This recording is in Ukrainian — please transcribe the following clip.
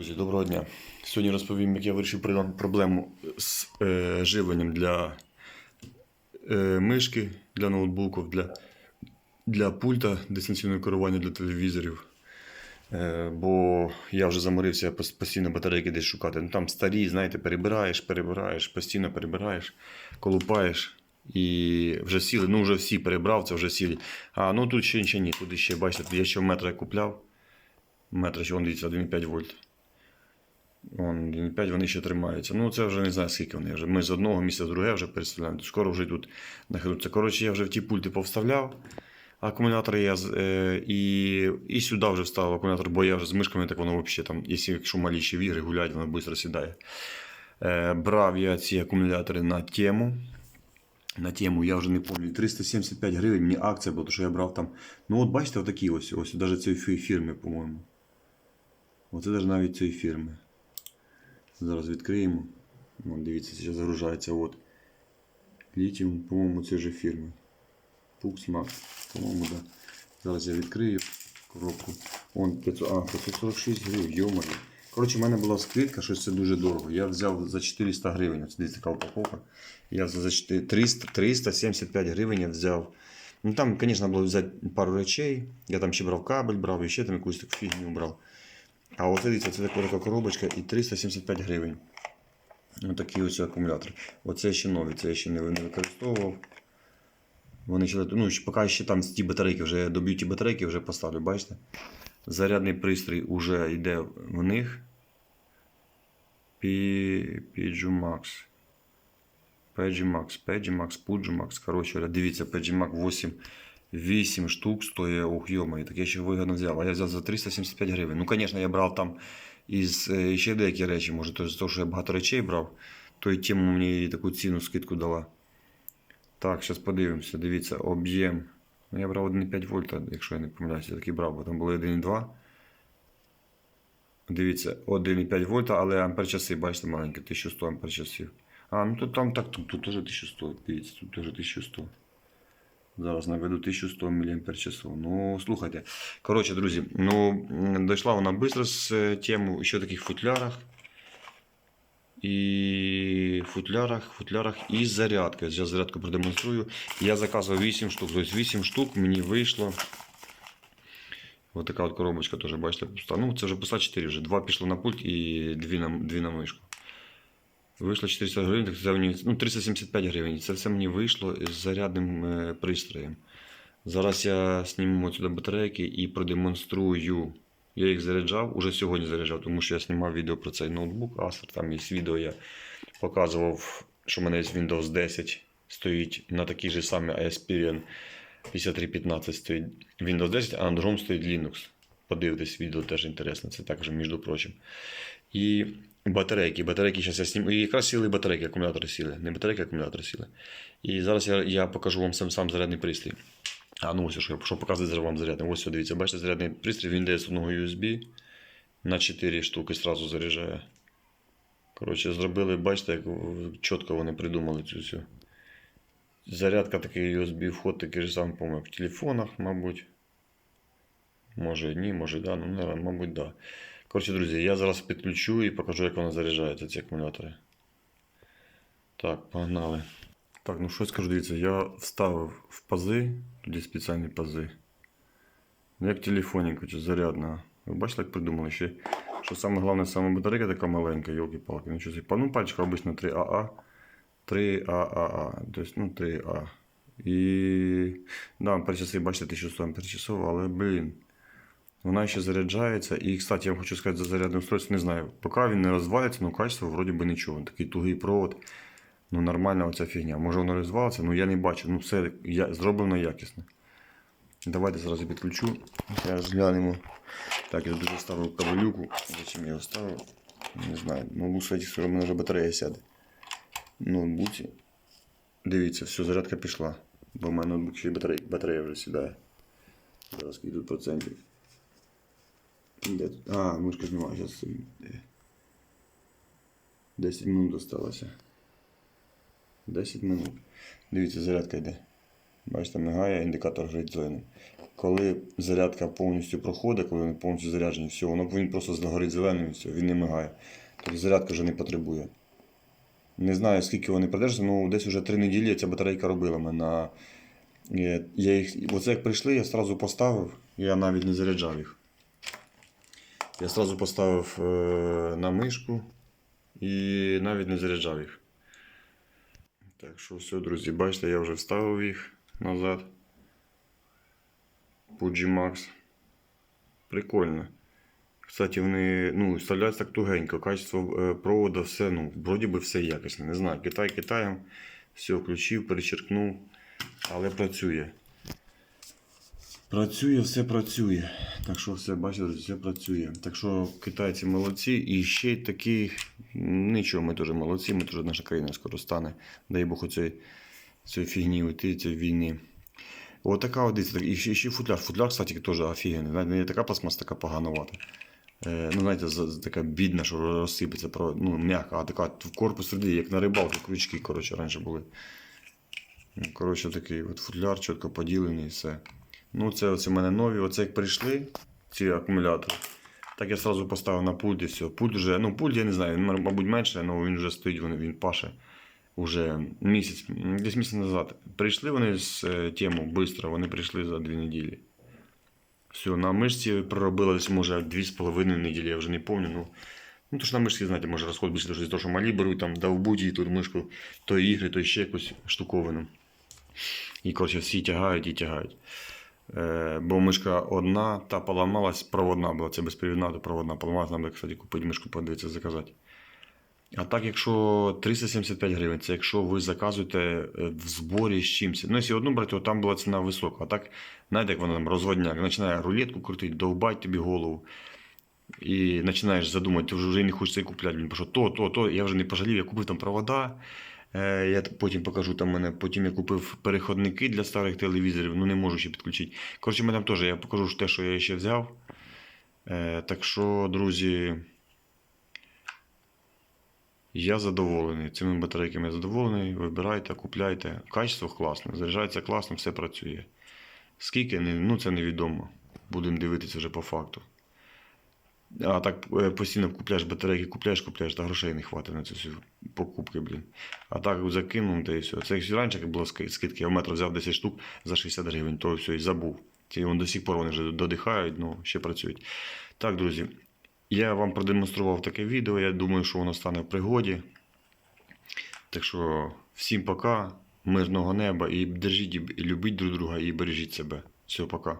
Друзі, доброго дня. Сьогодні розповім, як я вирішив проблему з е, живленням для е, мишки, для ноутбуків, для, для пульта дистанційного керування для телевізорів. Е, бо я вже заморився постійно батарейки десь шукати. Ну, там старі, знаєте, перебираєш, перебираєш, постійно перебираєш, колупаєш. І вже сіли, ну вже всі перебрав, це вже сіли. А ну тут ще, ще ні. Тут ще, бачите, я ще метра купляв. Метра, що вон дивіться, 1,5 вольт. Вон 1,5 вони ще тримаються. Ну, це вже не знаю, скільки вони вже. Ми з одного місця в друге вже переставляємо. Скоро вже тут нахилються. Коротше, я вже в ті пульти повставляв. Акумулятори я е, і, і сюди вже вставив акумулятор, бо я вже з мишками, так воно взагалі там, якщо, малі в ігри гуляють, воно швидко сідає. Е, брав я ці акумулятори на тему. На тему, я вже не пам'ятаю, 375 гривень мені акція була, тому що я брав там. Ну, от бачите, отакі ось, ось навіть цієї фірми, по-моєму. Оце навіть цієї фірми. Зараз відкриємо. Вон, дивіться, зараз загружається. От. Літіум, по-моєму, це вже фірми. Max. По-моєму, да. Зараз я відкрию коробку. Вон 500, а, 546 гривень, йомаю. Коротше, в мене була скидка, щось це дуже дорого. Я взяв за 400 гривень. Ось дивіться, така упаковка. Я за 300, 375 гривень я взяв. Ну там, звісно, було взяти пару речей. Я там ще брав кабель, брав і ще там якусь таку фігню брав. А от дивіться, це така коробочка і 375 гривень. Ось такий ось акумулятор. Оце ще нові, це я ще не, використовував. Вони ще, ну, поки ще там ті батарейки, вже доб'ю ті батарейки, вже поставлю, бачите? Зарядний пристрій вже йде в них. P- Pijumax. Pegimax, Pegimax, Pugimax. Коротше, дивіться, Pegimax 8, 8 штук стоїть, ух, йома, так я ще вигідно взяв. А я взяв за 375 гривень. Ну, звісно, я брав там із е, ще деякі речі, може, то того, що я багато речей брав, то і тему мені таку ціну скидку дала. Так, зараз подивимося. Дивіться, об'єм. Ну, я брав 1,5 вольта, якщо я не помиляюся, я такий брав, бо там було 1,2. Дивіться, 1,5 вольта, але ампер-часи, бачите, маленькі, 1100 ампер-часів. А, ну тут там так, тут теж 1100, дивіться, тут теж 1100. Зараз наведу 1100 мАч. Ну, слухайте. Коротше, друзі, ну, м, дійшла вона швидко з е, тему, ще в таких футлярах. І футлярах, футлярах і зарядка. Зараз зарядку продемонструю. Я заказував 8 штук. Тобто 8 штук мені вийшло. Ось така от коробочка теж, бачите, пуста. Ну, це вже пуста 4 вже. Два пішло на пульт і 2 на, 2 на мишку. Вийшло 400 гривень, це мені, ну, 375 гривень. Це все мені вийшло з зарядним е, пристроєм. Зараз я зніму сюди батарейки і продемонструю. Я їх заряджав, уже сьогодні заряджав, тому що я знімав відео про цей ноутбук Acer. Там є відео, я показував, що в мене є Windows 10 стоїть на такій же самій Aspirion 5315 стоїть Windows 10, а на другому стоїть Linux. Подивитись відео теж інтересно, це також, між прочим. І батарейки. Батарейки зараз я зніму. І якраз сіли батарейки, акумулятори сіли. Не батарейки, акумулятори сіли. І зараз я, я покажу вам сам, сам зарядний пристрій. А, ну ось що, що вам зарядний. Ось дивіться, бачите, зарядний пристрій, він йде з одного USB на 4 штуки зразу заряджає. Коротше, зробили, бачите, як чітко вони придумали цю всю. Зарядка такий USB вход, такий же самий, по-моєму, в телефонах, мабуть. Може ні, може да, ну, мабуть, да. Коротше, друзі, я зараз підключу і покажу, як вона заряджається, ці акумулятори. Так, погнали. Так, ну що скажу, дивіться, я вставив в пази, тут спеціальні пази. Ну, Як телефонік, зарядна. Ви бачите, як придумали ще? Що саме головне, саме батарейка така маленька, йолки-палки. Ну, щось, ну, пальчика обично 3АА. 3ААА. Тобто, ну, 3А. І. Да, амперчаси, бачите, 1100 амперчасов, але, блін. Вона ще заряджається. І, кстати, я вам хочу сказати за зарядне устройство, не знаю. Поки він не розвалиться, ну качество вроді би нічого. Такий тугий провод. Ну, нормальна оця фігня. Може воно розвалиться, ну я не бачу. Ну, все я, зроблено якісно. Давайте зразу підключу. Зараз глянемо. Так, я дуже ставив кабелюку. Зачем я його ставив? Не знаю. Ноутбук кстати, скоро в мене вже батарея сяде. Ноутбуці. Дивіться, все, зарядка пішла. Бо в мене ноутбук ще батарея, батарея вже сідає. Зараз тут процентів. Де тут? А, мишка знімає, зараз. 10 минут осталося. 10 минут. Дивіться, зарядка йде. Бачите, мигає індикатор горить зеленим. Коли зарядка повністю проходить, коли вони повністю заряджені, все, воно просто згорить зеленим і все, він не мигає. Тобто зарядка вже не потребує. Не знаю, скільки вони продержаться, ну десь вже три неділі ця батарейка робила мене. Е, Я їх, оце як прийшли, я одразу поставив, я навіть не заряджав їх. Я одразу поставив е, на мишку і навіть не заряджав їх. Так що все, друзі, бачите, я вже вставив їх назад. Fuji Max. Прикольно. Кстати, вони ну, вставляються так тугенько. Качество е, провода, все, ну, вроді би все якісне. Не знаю, Китай Китаєм. Все, включив, перечеркнув. Але працює. Працює, все працює. Так що все, бачите, все працює. Так що китайці молодці. І ще й такі. Нічого, ми теж молодці, ми теж наша країна скоро стане. Дай Бог оцей цієї фігні уйти, цієї війни. От така от і ще, ще футляр. Футляр, кстати, теж офігенний. Не така пластмаса, така поганувата. Е, ну, знаєте, така бідна, що розсипеться, ну, м'яка, а така в корпус среди, як на рибалку, крючки, коротше, раніше були. Ну, Коротше, такий от футляр чітко поділений і все. Ну, це оце в мене нові. Оце як прийшли ці акумулятори. Так я одразу поставив на пульт і все. Пульт вже, ну пульт я не знаю, мабуть, менше, але він вже стоїть, він, він паше. Уже місяць, десь місяць назад. Прийшли вони з е, тему швидко, вони прийшли за дві неділі. Все, на мишці проробила десь, може, дві з половиною неділі, я вже не пам'ятаю. Ну, ну то ж на мишці, знаєте, може розход більше, тому що малі беруть там довбуть її тут мишку, то ігри, то ще якусь штуковину. І, коротше, всі тягають і тягають. Е, бо мишка одна, та поламалась, проводна була, це безпровідна, то проводна поламалась, нам, кстати, купити мишку, подивитися, заказати. А так, якщо 375 гривень, це якщо ви заказуєте е, в зборі з чимось. Ну, якщо одну брати, то там була ціна висока. А так, знаєте, як вона там розводняк, починає рулетку крутити, довбать тобі голову. І починаєш задумати, ти вже не хочеш це купляти. Бо що то, то, то, я вже не пожалів, я купив там провода. Е, я потім покажу там мене. Потім я купив переходники для старих телевізорів, ну не можу ще підключити. Коротше, мене там теж я покажу те, що я ще взяв. Е, так що, друзі. Я задоволений. Цими батарейками я задоволений. Вибирайте, купляйте. Качество класне, заряджається класно, все працює. Скільки, ну це невідомо. Будемо дивитися вже по факту. А так е, постійно купляєш батарейки, купляєш, купляєш, та грошей не хватить на ці покупки, блін. А так закинув, та і все. Це як раніше було скидки, я в метро взяв 10 штук за 60 гривень, то все і забув. Ті вон до сих пор вони вже додихають, ну ще працюють. Так, друзі, я вам продемонстрував таке відео. Я думаю, що воно стане в пригоді. Так що всім пока, мирного неба і держіть, і любіть друг друга і бережіть себе. Все, пока.